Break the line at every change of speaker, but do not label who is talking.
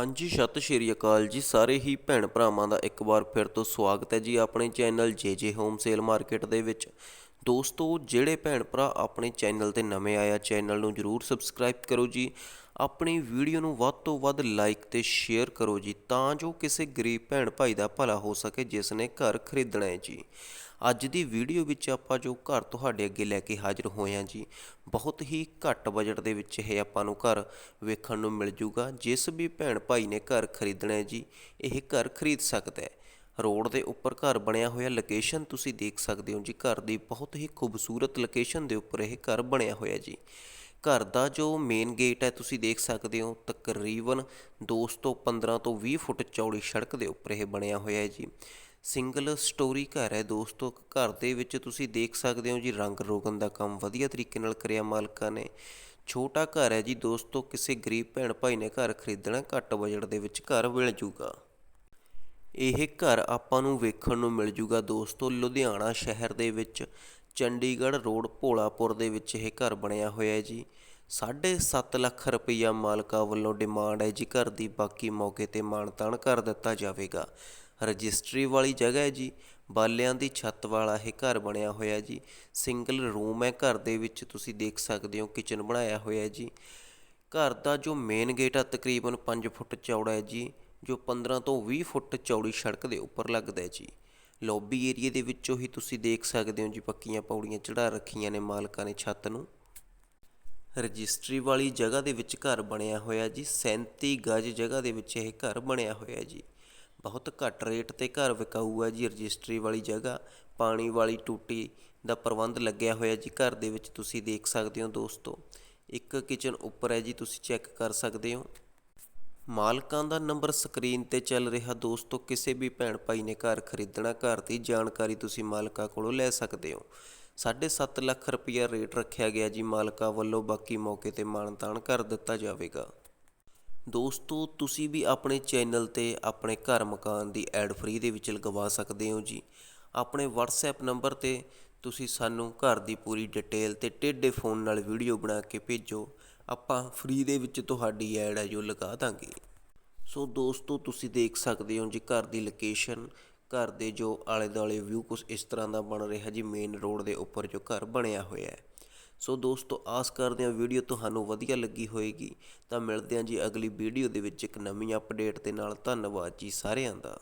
ਹਾਂਜੀ, ਸਤਿ ਸ਼੍ਰੀ ਅਕਾਲ ਜੀ ਸਾਰੇ ਹੀ ਭੈਣ ਭਰਾਵਾਂ ਦਾ ਇੱਕ ਵਾਰ ਫਿਰ ਤੋਂ ਸਵਾਗਤ ਹੈ ਜੀ ਆਪਣੇ ਚੈਨਲ ਜੇ ਹੋਮ ਸੇਲ ਮਾਰਕੀਟ ਦੇ ਵਿੱਚ। ਦੋਸਤੋ, ਜਿਹੜੇ ਭੈਣ ਭਰਾ ਆਪਣੇ ਚੈਨਲ ਤੇ ਨਵੇਂ ਆਇਆ ਚੈਨਲ ਨੂੰ ਜਰੂਰ ਸਬਸਕ੍ਰਾਈਬ ਕਰੋ ਜੀ। ਆਪਣੀ ਵੀਡੀਓ ਨੂੰ ਵੱਧ ਤੋਂ ਵੱਧ ਲਾਈਕ ਤੇ ਸ਼ੇਅਰ ਕਰੋ ਜੀ, ਤਾਂ ਜੋ ਕਿਸੇ ਗਰੀਬ ਭੈਣ ਭਾਈ ਦਾ ਭਲਾ ਹੋ ਸਕੇ, ਜਿਸ ਨੇ ਘਰ ਖਰੀਦਣਾ ਹੈ ਜੀ। ਅੱਜ ਦੀ ਵੀਡੀਓ ਵਿੱਚ ਆਪਾਂ ਜੋ ਘਰ ਤੁਹਾਡੇ ਅੱਗੇ ਲੈ ਕੇ ਹਾਜ਼ਰ ਹੋਏ ਹਾਂ ਜੀ, ਬਹੁਤ ਹੀ ਘੱਟ ਬਜਟ ਦੇ ਵਿੱਚ ਇਹ ਆਪਾਂ ਨੂੰ ਘਰ ਵੇਖਣ ਨੂੰ ਮਿਲ ਜੂਗਾ। ਜਿਸ ਵੀ ਭੈਣ ਭਾਈ ਨੇ ਘਰ ਖਰੀਦਣਾ ਹੈ ਜੀ, ਇਹ ਘਰ ਖਰੀਦ ਸਕਦਾ ਹੈ। ਰੋਡ ਦੇ ਉੱਪਰ ਘਰ ਬਣਿਆ ਹੋਇਆ ਲੋਕੇਸ਼ਨ ਤੁਸੀਂ ਦੇਖ ਸਕਦੇ ਹੋ ਜੀ। ਘਰ ਦੀ ਬਹੁਤ ਹੀ ਖੂਬਸੂਰਤ ਲੋਕੇਸ਼ਨ ਦੇ ਉੱਪਰ ਇਹ ਘਰ ਬਣਿਆ ਹੋਇਆ ਜੀ। ਘਰ ਦਾ ਜੋ ਮੇਨ ਗੇਟ ਹੈ, ਤੁਸੀਂ ਦੇਖ ਸਕਦੇ ਹੋ, ਤਕਰੀਬਨ 2 ਤੋਂ 15 ਤੋਂ 20 ਫੁੱਟ ਚੌੜੀ ਸੜਕ ਦੇ ਉੱਪਰ ਇਹ ਬਣਿਆ ਹੋਇਆ ਹੈ ਜੀ। ਸਿੰਗਲ ਸਟੋਰੀ ਘਰ ਹੈ ਦੋਸਤੋ, ਘਰ ਦੇ ਵਿੱਚ ਤੁਸੀਂ ਦੇਖ ਸਕਦੇ ਹੋ ਜੀ, ਰੰਗ ਰੋਗਨ ਦਾ ਕੰਮ ਵਧੀਆ ਤਰੀਕੇ ਨਾਲ ਕਰਿਆ ਮਾਲਕਾਂ ਨੇ। ਛੋਟਾ ਘਰ ਹੈ ਜੀ ਦੋਸਤੋ, ਕਿਸੇ ਗਰੀਬ ਭੈਣ ਭਾਈ ਨੇ ਘਰ ਖਰੀਦਣਾ, ਘੱਟ ਬਜਟ ਦੇ ਵਿੱਚ ਘਰ ਮਿਲ ਜੂਗਾ। ਇਹ ਘਰ ਆਪਾਂ ਨੂੰ ਵੇਖਣ ਨੂੰ ਮਿਲ ਜੂਗਾ ਦੋਸਤੋ, ਲੁਧਿਆਣਾ ਸ਼ਹਿਰ ਦੇ ਵਿੱਚ, ਚੰਡੀਗੜ੍ਹ ਰੋਡ ਭੋਲਾਪੁਰ ਦੇ ਵਿੱਚ ਇਹ ਘਰ ਬਣਿਆ ਹੋਇਆ ਹੈ ਜੀ। 7.5 ਲੱਖ ਰੁਪਈਆ ਮਾਲਕਾਂ ਵੱਲੋਂ ਡਿਮਾਂਡ ਹੈ ਜੀ ਘਰ ਦੀ ਬਾਕੀ ਮੌਕੇ ਤੇ ਮਾਨਤਾਨ ਕਰ ਦਿੱਤਾ ਜਾਵੇਗਾ। ਰਜਿਸਟਰੀ ਵਾਲੀ ਜਗ੍ਹਾ ਹੈ ਜੀ, ਬਾਲਿਆਂ ਦੀ ਛੱਤ ਵਾਲਾ ਇਹ ਘਰ ਬਣਿਆ ਹੋਇਆ ਜੀ। ਸਿੰਗਲ ਰੂਮ ਹੈ, ਘਰ ਦੇ ਵਿੱਚ ਤੁਸੀਂ ਦੇਖ ਸਕਦੇ ਹੋ ਕਿਚਨ ਬਣਾਇਆ ਹੋਇਆ ਜੀ। ਘਰ ਦਾ ਜੋ ਮੇਨ ਗੇਟ ਆ ਤਕਰੀਬਨ 5 ਫੁੱਟ ਚੌੜਾ ਹੈ ਜੀ। ਜੋ 15 ਤੋਂ 20 ਫੁੱਟ ਚੌੜੀ ਸੜਕ ਦੇ ਉੱਪਰ ਲੱਗਦਾ ਹੈ ਜੀ। ਲੌਬੀ ਏਰੀਏ ਦੇ ਵਿੱਚੋਂ ਹੀ ਤੁਸੀਂ ਦੇਖ ਸਕਦੇ ਹੋ ਜੀ, ਪੱਕੀਆਂ ਪੌੜੀਆਂ ਚੜਾ ਰੱਖੀਆਂ ਨੇ ਮਾਲਕਾਂ ਨੇ ਛੱਤ ਨੂੰ। ਰਜਿਸਟਰੀ ਵਾਲੀ ਜਗ੍ਹਾ ਦੇ ਵਿੱਚ ਘਰ ਬਣਿਆ ਹੋਇਆ ਜੀ 37 ਗਜ ਜਗ੍ਹਾ ਦੇ ਵਿੱਚ ਇਹ ਘਰ ਬਣਿਆ ਹੋਇਆ ਜੀ। ਬਹੁਤ ਘੱਟ ਰੇਟ ਤੇ ਘਰ ਵਿਕਾਊ ਹੈ ਜੀ ਰਜਿਸਟਰੀ ਵਾਲੀ ਜਗ੍ਹਾ। ਪਾਣੀ ਵਾਲੀ ਟੂਟੀ ਦਾ ਪ੍ਰਬੰਧ ਲੱਗਿਆ ਹੋਇਆ ਜੀ ਘਰ ਦੇ ਵਿੱਚ, ਤੁਸੀਂ ਦੇਖ ਸਕਦੇ ਹੋ ਦੋਸਤੋ। ਇੱਕ ਕਿਚਨ ਉੱਪਰ ਹੈ ਜੀ, ਤੁਸੀਂ ਚੈੱਕ ਕਰ ਸਕਦੇ ਹੋ। ਮਾਲਕਾਂ ਦਾ ਨੰਬਰ ਸਕਰੀਨ ਤੇ ਚੱਲ ਰਿਹਾ। ਦੋਸਤੋ, ਕਿਸੇ ਵੀ ਭੈਣ ਭਾਈ ਨੇ ਘਰ ਖਰੀਦਣਾ, ਘਰ ਦੀ ਜਾਣਕਾਰੀ ਤੁਸੀਂ ਮਾਲਕਾਂ ਕੋਲੋਂ ਲੈ ਸਕਦੇ ਹੋ। 7.5 ਲੱਖ ਰੁਪਇਆ ਰੇਟ ਰੱਖਿਆ ਗਿਆ ਜੀ ਮਾਲਕਾਂ ਵੱਲੋਂ, ਬਾਕੀ ਮੌਕੇ ਤੇ ਮਾਨਤਾਨ ਕਰ ਦਿੱਤਾ ਜਾਵੇਗਾ। ਦੋਸਤੋ, ਤੁਸੀਂ ਵੀ ਆਪਣੇ ਚੈਨਲ ਤੇ ਆਪਣੇ ਘਰ ਮਕਾਨ ਦੀ ਐਡ ਫ੍ਰੀ ਦੇ ਵਿੱਚ ਲਗਵਾ ਸਕਦੇ ਹੋ ਜੀ। ਆਪਣੇ WhatsApp ਨੰਬਰ ਤੇ ਤੁਸੀਂ ਸਾਨੂੰ ਘਰ ਦੀ ਪੂਰੀ ਡਿਟੇਲ ਤੇ ਟੇਡੇ ਫੋਨ ਨਾਲ ਵੀਡੀਓ ਬਣਾ ਕੇ ਭੇਜੋ। ਆਪਾਂ ਫ੍ਰੀ ਦੇ ਵਿੱਚ ਤੁਹਾਡੀ ਐਡ ਹੈ ਜੋ ਲਗਾ ਦਾਂਗੇ। ਸੋ ਦੋਸਤੋ, ਤੁਸੀਂ ਦੇਖ ਸਕਦੇ ਹੋ ਜੀ, ਘਰ ਦੀ ਲੋਕੇਸ਼ਨ ਘਰ ਦੇ ਜੋ ਆਲੇ ਦੁਆਲੇ ਵਿਊ ਕੁਝ ਇਸ ਤਰ੍ਹਾਂ ਦਾ ਬਣ ਰਿਹਾ ਜੀ ਮੇਨ ਰੋਡ ਦੇ ਉੱਪਰ ਜੋ ਘਰ ਬਣਿਆ ਹੋਇਆ ਹੈ। ਸੋ ਦੋਸਤੋ, ਆਸ ਕਰਦੇ ਹਾਂ ਵੀਡੀਓ ਤੁਹਾਨੂੰ ਵਧੀਆ ਲੱਗੀ ਹੋਏਗੀ। ਤਾਂ ਮਿਲਦੇ ਹਾਂ ਜੀ ਅਗਲੀ ਵੀਡੀਓ ਦੇ ਵਿੱਚ ਇੱਕ ਨਵੀਂ ਅਪਡੇਟ ਦੇ ਨਾਲ। ਧੰਨਵਾਦ ਜੀ ਸਾਰਿਆਂ ਦਾ।